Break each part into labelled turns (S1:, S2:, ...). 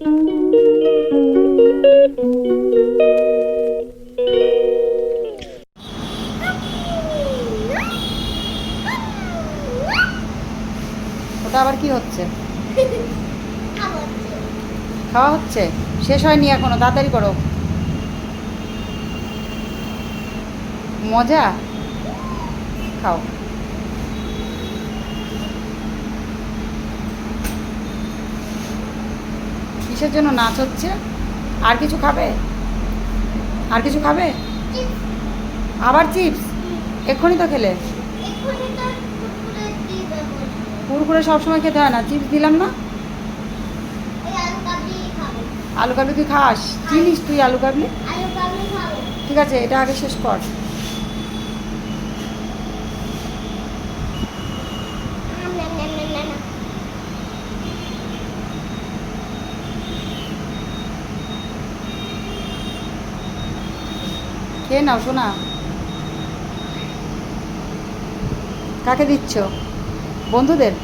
S1: ওটা আবার কি হচ্ছে? খাওয়া হচ্ছে? শেষ হয়নি এখনও তাড়াতাড়ি করো। মজা? খাও। কিসের জন্য নাচ হচ্ছে? আর কিছু খাবে? আর কিছু খাবে? আবার চিপস? এক্ষুনি তো খেলে। কুরকুরে সবসময় খেতে হয় না। চিপস দিলাম না? আলু কাবলি তুই খাস? চিনিস তুই আলু কাবলি ঠিক আছে, এটা আগে শেষ কর। খেয়ে নাও শোনা কাকে দিচ্ছ? বন্ধুদের?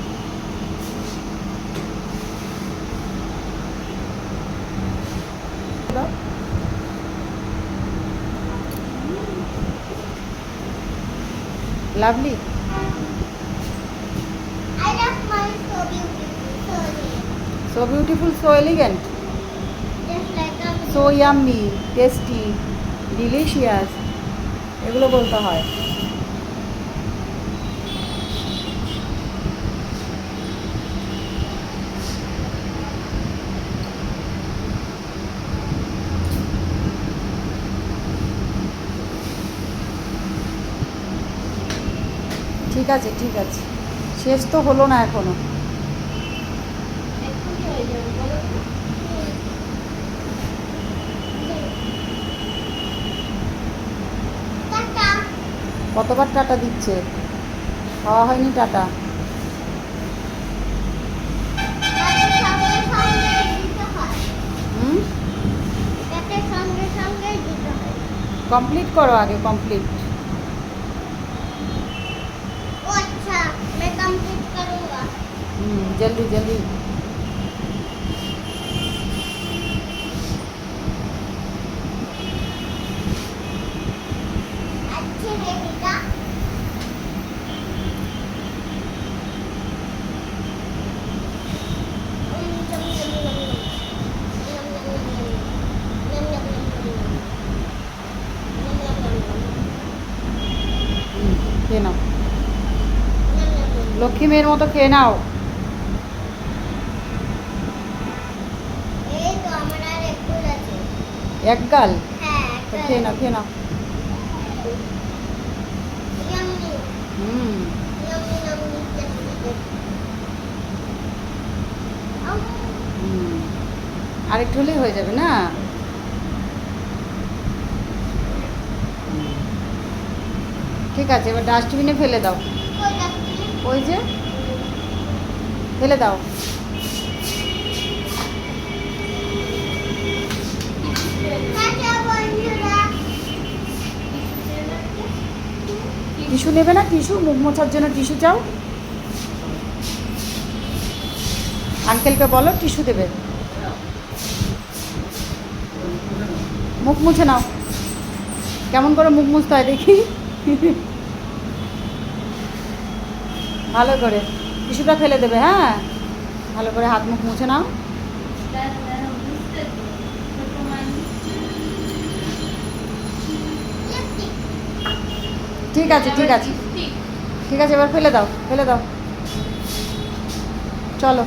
S1: Lovely? So beautiful so elegant so yummy tasty delicious এগুলো বলতে হয়। ঠিক আছে ঠিক আছে। শেষ তো হলো না এখনও। কতবার টাটা দিচ্ছে? খাওয়া হয়নি টাটা। কমপ্লিট করো আগে কমপ্লিট হুম জলদি জলদি হুম, খেয়ে নাও লক্ষ্মী মেয়ের মতো খেয়ে নাও। এক গাল?
S2: হ্যাঁ একটা
S1: খেয়ে নাও খেয়ে নাও। হুম। আরেকটু হলেই হয়ে যাবে না? ঠিক আছে এবার ডাস্টবিনে ফেলে দাও। ওই যে ফেলে দাও। টিস্যু নেবে না টিস্যু? মুখ মোছার জন্য টিস্যু চাও? আঙ্কেলকে বলো, টিস্যু দেবে। মুখ মুছে নাও। কেমন করে মুখ মুছতে হয় দেখি? ভালো করে। টিস্যুটা ফেলে দেবে হ্যাঁ? ভালো করে হাত মুখ মুছে নাও। ঠিক আছে ঠিক আছে। ঠিক আছে, এবার ফেলে দাও ফেলে দাও। চলো।